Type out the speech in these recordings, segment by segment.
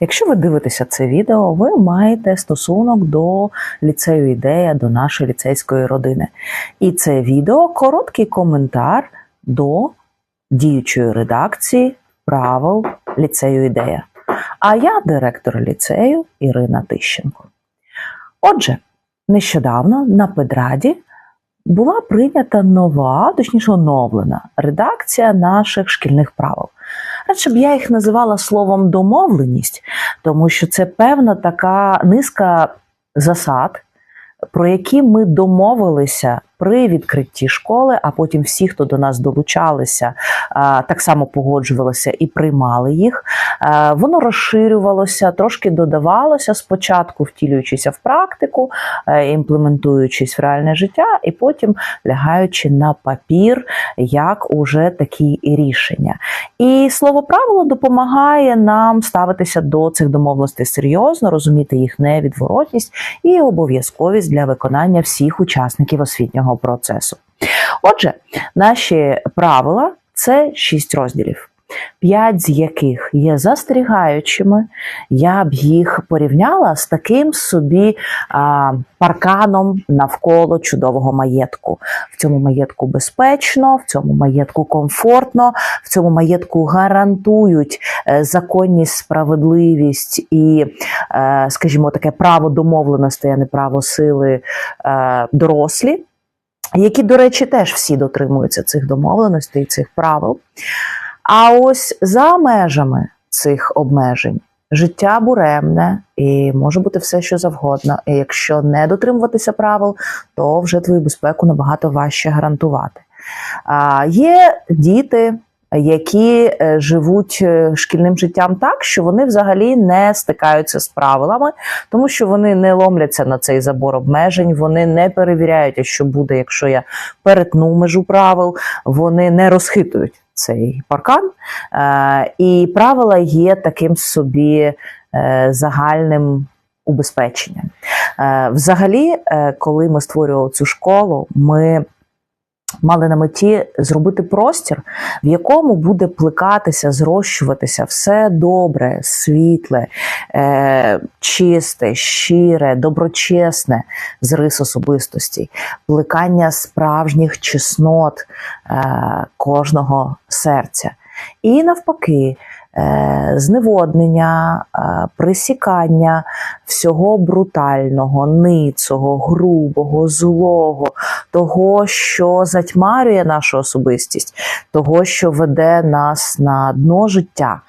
Якщо ви дивитеся це відео, ви маєте стосунок до ліцею ідея, до нашої ліцейської родини. І це відео короткий коментар до діючої редакції правил ліцею ідея. А я директор ліцею Ірина Тищенко. Отже, нещодавно на педраді була прийнята нова, точніше оновлена редакція наших шкільних правил. Радше б я їх називала словом домовленість, тому що це певна така низка засад, про які ми домовилися при відкритті школи, а потім всі, хто до нас долучалися, так само погоджувалися і приймали їх. Воно розширювалося, трошки додавалося спочатку, втілюючися в практику, е, імплементуючись в реальне життя, і потім лягаючи на папір, як уже такі рішення. І слово правило допомагає нам ставитися до цих домовленостей серйозно, розуміти їх невідворотність і обов'язковість для виконання всіх учасників освітнього процесу. Отже, наші правила це шість розділів. П'ять з яких є застерігаючими, я б їх порівняла з таким собі а, парканом навколо чудового маєтку. В цьому маєтку безпечно, в цьому маєтку комфортно, в цьому маєтку гарантують е, законність, справедливість і, е, скажімо, таке право домовленості, а не право сили е, дорослі. Які, до речі, теж всі дотримуються цих домовленостей, цих правил. А ось за межами цих обмежень життя буремне і може бути все, що завгодно. І якщо не дотримуватися правил, то вже твою безпеку набагато важче гарантувати. А, Є діти. Які е, живуть е, шкільним життям так, що вони взагалі не стикаються з правилами, тому що вони не ломляться на цей забор обмежень, вони не перевіряють, що буде, якщо я перетну межу правил, вони не розхитують цей паркан. Е, І правила є таким собі загальним убезпеченням. Е, Взагалі, коли ми створювали цю школу, ми мали на меті зробити простір, в якому буде плекатися, зрощуватися все добре, світле, е, чисте, щире, доброчесне з рис особистості, плекання справжніх чеснот е, кожного серця. І навпаки, зневоднення, е, присікання всього брутального, ницого, грубого, злого, того, що затьмарює нашу особистість, того, що веде нас на дно життя.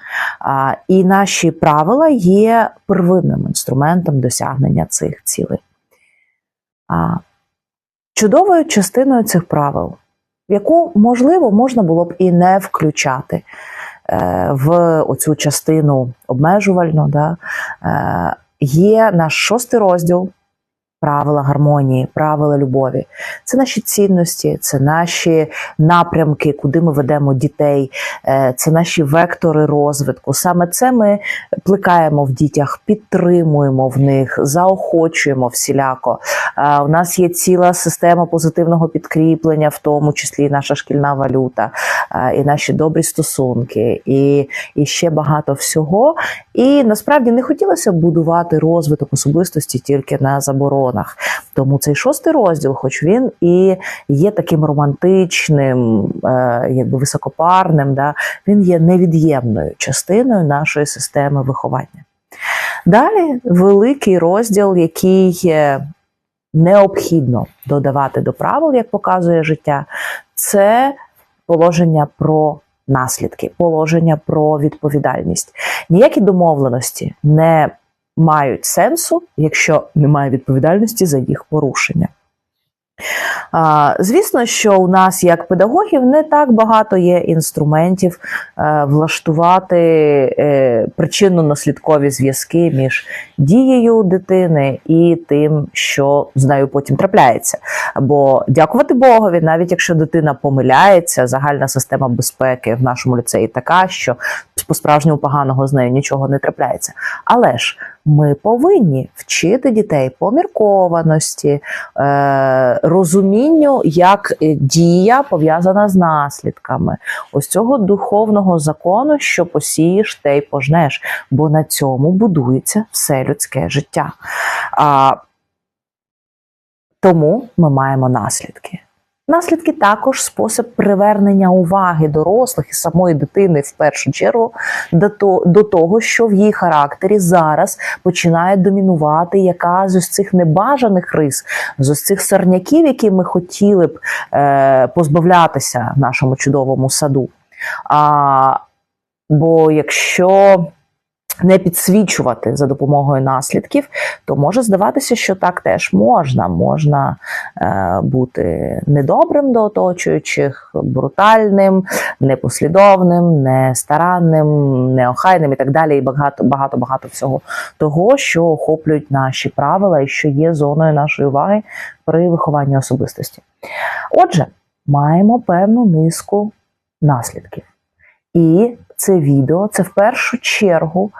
І наші правила є первинним інструментом досягнення цих цілей. Чудовою частиною цих правил, яку, можливо, можна було б і не включати е, в оцю частину обмежувальну, да, е, є наш шостий розділ правила гармонії, правила любові. Це наші цінності, це наші напрямки, куди ми ведемо дітей, е, це наші вектори розвитку. Саме це ми плекаємо в дітях, підтримуємо в них, заохочуємо всіляко. Е, У нас є ціла система позитивного підкріплення, в тому числі наша шкільна валюта, е, і наші добрі стосунки, і, і ще багато всього. І насправді не хотілося б будувати розвиток особистості тільки на заборонах. Тому цей шостий розділ, хоч він і є таким романтичним, е, якби високопарним, да, він є невід'ємною частиною нашої системи виховання. Далі великий розділ, який е, необхідно додавати до правил, як показує життя, це положення про наслідки, положення про відповідальність. Ніякі домовленості не мають сенсу, якщо немає відповідальності за їх порушення. Звісно, що у нас, як педагогів, не так багато є інструментів е, влаштувати е, причинно-наслідкові зв'язки між дією дитини і тим, що з нею потім трапляється. Бо дякувати Богові, навіть якщо дитина помиляється, загальна система безпеки в нашому ліцеї така, що по-справжньому поганого з нею нічого не трапляється. Але ж ми повинні вчити дітей поміркованості, е, розумінню, як е, дія пов'язана з наслідками ось цього духовного закону, що посієш, те й пожнеш, бо на цьому будується все людське життя. А, тому ми маємо наслідки. Наслідки також спосіб привернення уваги дорослих і самої дитини в першу чергу до, то, до того, що в її характері зараз починає домінувати яка з цих небажаних рис, з ось цих сорняків, які ми хотіли б е, позбавлятися в нашому чудовому саду. А, бо якщо не підсвічувати за допомогою наслідків, то може здаватися, що так теж можна. Можна е, бути недобрим до оточуючих, брутальним, непослідовним, нестаранним, неохайним і так далі. І багато багато багато всього того, що охоплюють наші правила і що є зоною нашої уваги при вихованні особистості. Отже, маємо певну низку наслідків. І це відео це в першу чергу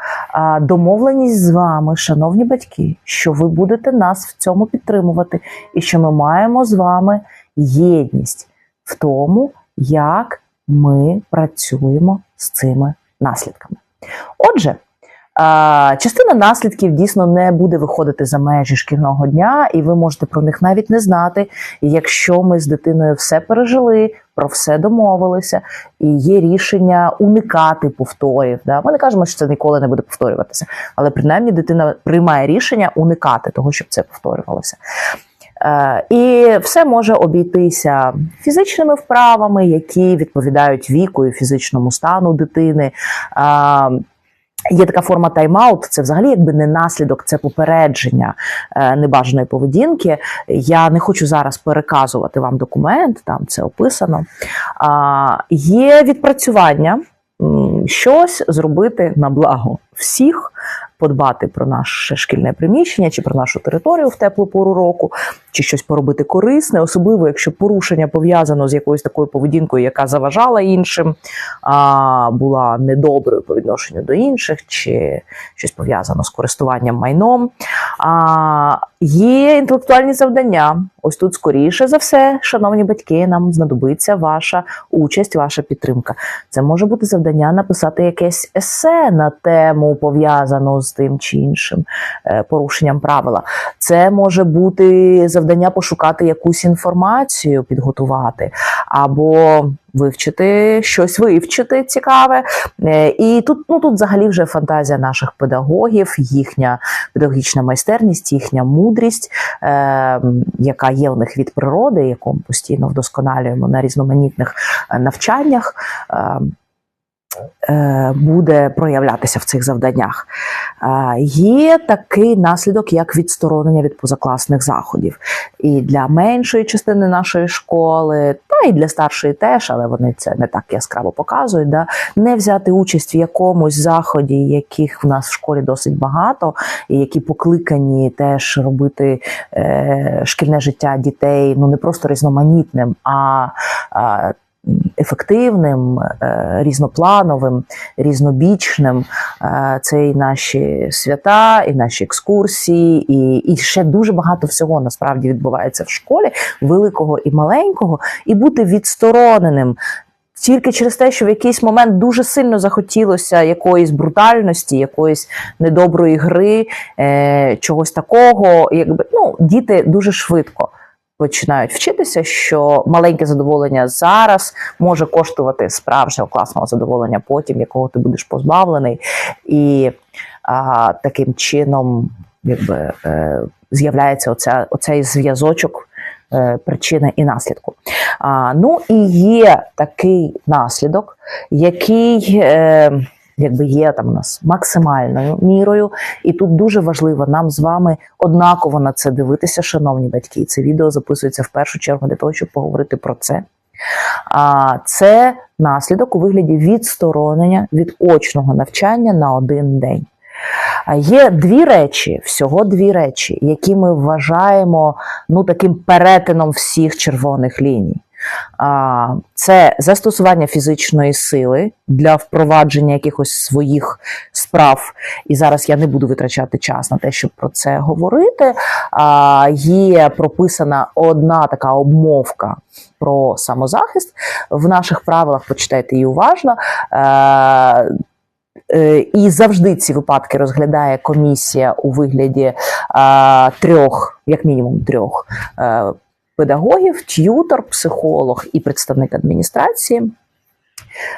домовленість з вами, шановні батьки, що ви будете нас в цьому підтримувати, і що ми маємо з вами єдність в тому, як ми працюємо з цими наслідками. Отже. Частина наслідків дійсно не буде виходити за межі шкільного дня, і ви можете про них навіть не знати. І якщо ми з дитиною все пережили, про все домовилися, і є рішення уникати повторів. Да? Ми не кажемо, що це ніколи не буде повторюватися, але принаймні дитина приймає рішення уникати того, щоб це повторювалося. Е, І все може обійтися фізичними вправами, які відповідають віку і фізичному стану дитини. Є така форма тайм-аут, це взагалі якби не наслідок, це попередження е, небажаної поведінки. Я не хочу зараз переказувати вам документ, там це описано. А, Є відпрацювання, щось зробити на благо всіх, подбати про наше шкільне приміщення чи про нашу територію в теплу пору року, чи щось поробити корисне, особливо якщо порушення пов'язано з якоюсь такою поведінкою, яка заважала іншим, а була недоброю по відношенню до інших, чи щось пов'язано з користуванням майном. А, Є інтелектуальні завдання. Ось тут, скоріше за все, шановні батьки, нам знадобиться ваша участь, ваша підтримка. Це може бути завдання написати якесь есе на тему пов'язану з тим чи іншим е, порушенням правила. Це може бути завдання пошукати якусь інформацію, підготувати, або вивчити щось вивчити цікаве. Е, І тут, ну тут взагалі вже фантазія наших педагогів, їхня педагогічна майстерність, їхня мудрість, е, яка є у них від природи, яку ми постійно вдосконалюємо на різноманітних е, навчаннях. Е, Буде проявлятися в цих завданнях. Е, Є такий наслідок, як відсторонення від позакласних заходів. І для меншої частини нашої школи, та і для старшої теж, але вони це не так яскраво показують. Да? Не взяти участь в якомусь заході, яких в нас в школі досить багато, і які покликані теж робити е, шкільне життя дітей ну не просто різноманітним, а, а ефективним, е, різноплановим, різнобічним. Е, Це і наші свята, і наші екскурсії, і, і ще дуже багато всього насправді відбувається в школі, великого і маленького, і бути відстороненим. Тільки через те, що в якийсь момент дуже сильно захотілося якоїсь брутальності, якоїсь недоброї гри, е, чогось такого. Якби ну, діти дуже швидко починають вчитися, що маленьке задоволення зараз може коштувати справжнього класного задоволення потім, якого ти будеш позбавлений, і а, таким чином якби, е, з'являється оця, оцей зв'язочок. е, Причини і наслідку. А, ну і є такий наслідок, який е, якби є там у нас максимальною мірою, і тут дуже важливо нам з вами однаково на це дивитися, шановні батьки. Це відео записується в першу чергу для того, щоб поговорити про це. А це наслідок у вигляді відсторонення від очного навчання на один день. Є дві речі, всього дві речі, які ми вважаємо ну таким перетином всіх червоних ліній. А, Це застосування фізичної сили для впровадження якихось своїх справ. І зараз я не буду витрачати час на те, щоб про це говорити. є прописана одна така обмовка про самозахист. В наших правилах почитайте її уважно. Е, е, І завжди ці випадки розглядає комісія у вигляді а, трьох, як мінімум трьох е, педагогів, т'ютор, психолог і представник адміністрації,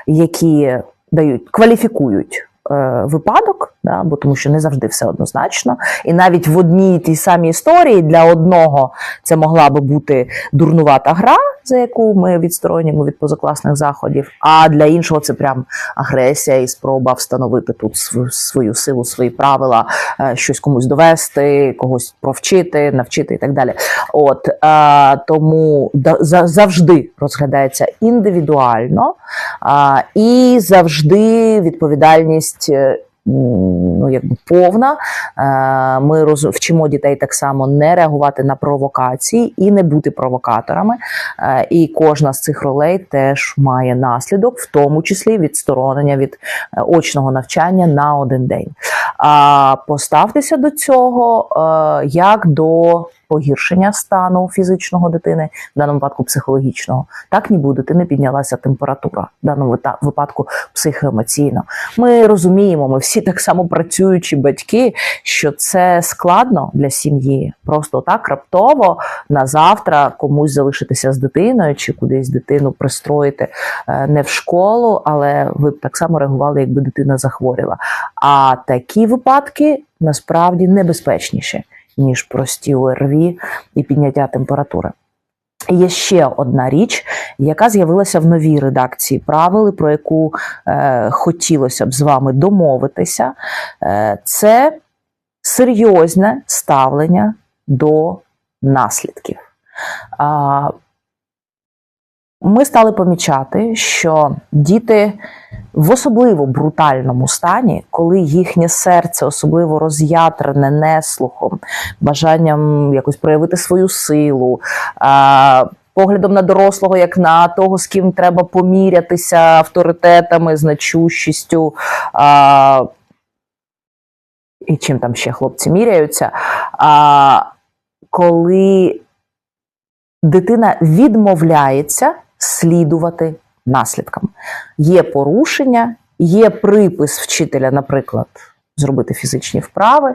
які дають кваліфікують. е, Випадок, да, бо тому що не завжди все однозначно, і навіть в одній тій самій історії для одного це могла би бути дурнувата гра, за яку ми відсторонюємо від позакласних заходів, а для іншого це прям агресія і спроба встановити тут свою силу, свої правила, е, щось комусь довести, когось провчити, навчити і так далі. От е, тому завжди розглядається індивідуально а, і завжди відповідальність. Ну, якби повна. Е, Ми вчимо дітей так само не реагувати на провокації і не бути провокаторами. Е, І кожна з цих ролей теж має наслідок, в тому числі відсторонення від е, очного навчання на один день. А поставтеся до цього як до погіршення стану фізичного дитини, в даному випадку психологічного. Так ніби у дитини піднялася температура, в даному випадку психоемоційно. Ми розуміємо, ми всі так само працюючі батьки, що це складно для сім'ї. Просто так раптово на завтра комусь залишитися з дитиною чи кудись дитину пристроїти е, не в школу, але ви б так само реагували, якби дитина захворіла. А такі випадки насправді небезпечніші, ніж прості ОРВІ і підняття температури. Є ще одна річ, яка з'явилася в новій редакції правил, про яку е, хотілося б з вами домовитися. Е, це серйозне ставлення до наслідків. Ми стали помічати, що діти в особливо брутальному стані, коли їхнє серце особливо роз'ятрене неслухом, бажанням якось проявити свою силу, поглядом на дорослого, як на того, з ким треба помірятися авторитетами, значущістю. І чим там ще хлопці міряються. А, коли дитина відмовляється слідувати наслідкам. Є порушення, є припис вчителя, наприклад, зробити фізичні вправи.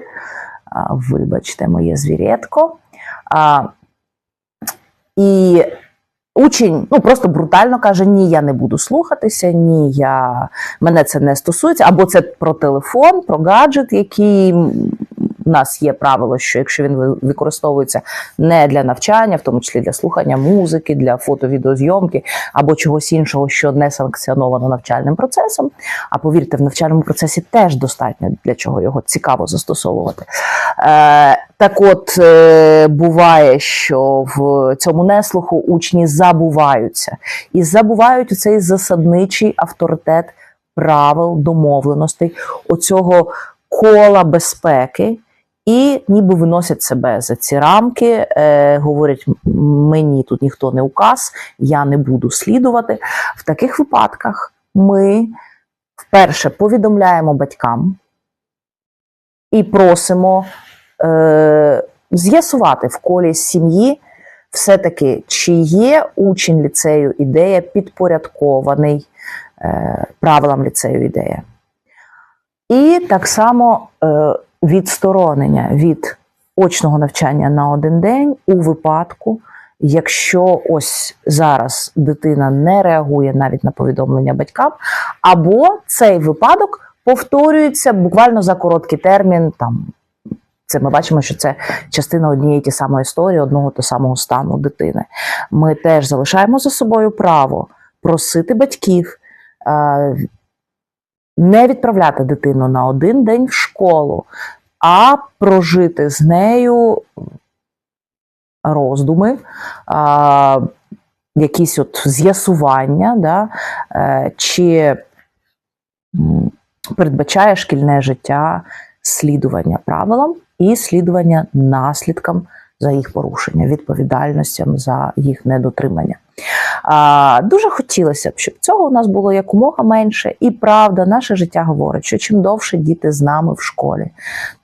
Вибачте, моє звірятко. І учень ну, просто брутально каже: Ні, я не буду слухатися, ні, я... мене це не стосується. Або це про телефон, про гаджет, який у нас є правило, що якщо він ви- використовується не для навчання, в тому числі для слухання музики, для фото-відеозйомки або чогось іншого, що не санкціоновано навчальним процесом. А повірте, в навчальному процесі теж достатньо для чого його цікаво застосовувати. Е, так от е, буває, що в цьому неслуху учні забуваються і забувають цей засадничий авторитет правил, домовленостей, оцього кола безпеки. І ніби виносять себе за ці рамки, е, говорять: мені тут ніхто не указ, я не буду слідувати. В таких випадках ми вперше повідомляємо батькам і просимо е, з'ясувати в колі сім'ї все-таки, чи є учень ліцею ідея підпорядкований е, правилам ліцею ідея. І так само е, відсторонення від очного навчання на один день у випадку, якщо ось зараз дитина не реагує навіть на повідомлення батькам, або цей випадок повторюється буквально за короткий термін. Там це ми бачимо, що це частина однієї ті самої історії, одного того самого стану дитини. Ми теж залишаємо за собою право просити батьків. Не відправляти дитину на один день в школу, а прожити з нею роздуми, а, якісь от з'ясування, да, е, чи передбачає шкільне життя слідування правилам і слідування наслідкам за їх порушення, відповідальностям за їх недотримання. А, дуже хотілося б, щоб цього у нас було якомога менше. І правда, наше життя говорить, що чим довше діти з нами в школі,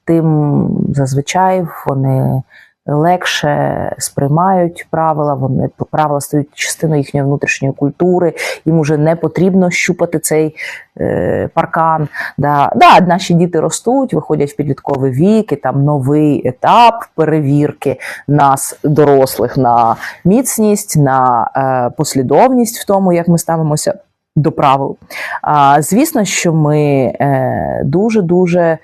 тим зазвичай вони легше сприймають правила, вони правила стають частиною їхньої внутрішньої культури. Їм уже не потрібно щупати цей е, паркан. Да, да, наші діти ростуть, виходять в підлітковий вік, і там новий етап перевірки нас, дорослих, на міцність, на е, послідовність в тому, як ми ставимося до правил. А, звісно, що ми е, дуже-дуже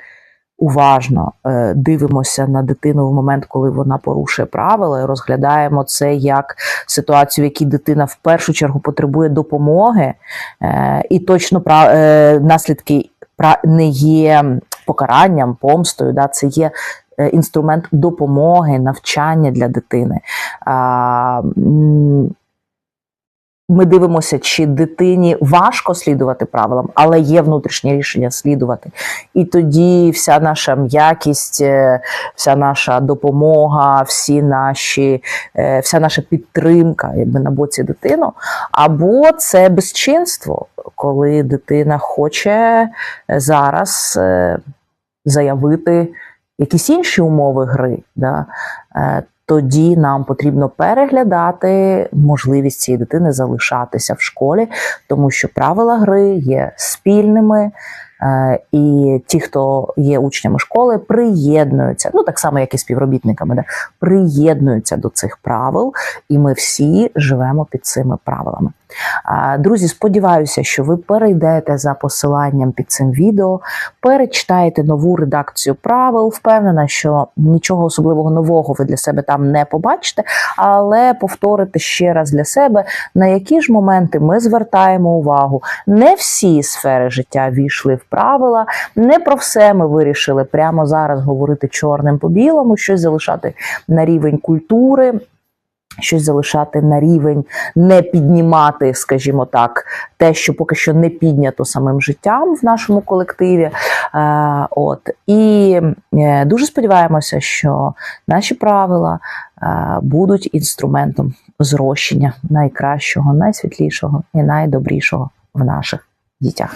уважно е, дивимося на дитину в момент, коли вона порушує правила, і розглядаємо це як ситуацію, в якій дитина в першу чергу потребує допомоги, е, і точно е, наслідки не є покаранням, помстою. Да, це є інструмент допомоги, навчання для дитини. Ми дивимося, чи дитині важко слідувати правилам, але є внутрішнє рішення слідувати. І тоді вся наша м'якість, е, вся наша допомога, всі наші, е, вся наша підтримка якби на боці дитину. Або це безчинство, коли дитина хоче зараз е, заявити якісь інші умови гри. Да? Тоді нам потрібно переглядати можливість цієї дитини залишатися в школі, тому що правила гри є спільними, е, і ті, хто є учнями школи, приєднуються, ну так само, як і співробітниками, да, приєднуються до цих правил, і ми всі живемо під цими правилами. Друзі, сподіваюся, що ви перейдете за посиланням під цим відео, перечитаєте нову редакцію правил. Впевнена, що нічого особливого нового ви для себе там не побачите, але повторите ще раз для себе, на які ж моменти ми звертаємо увагу. Не всі сфери життя війшли в правила, не про все ми вирішили прямо зараз говорити чорним по білому, щось залишати на рівень культури. Щось залишати на рівень, не піднімати, скажімо так, те, що поки що не піднято самим життям в нашому колективі. Е, от і е, дуже сподіваємося, що наші правила е, будуть інструментом зрощення найкращого, найсвітлішого і найдобрішого в наших дітях.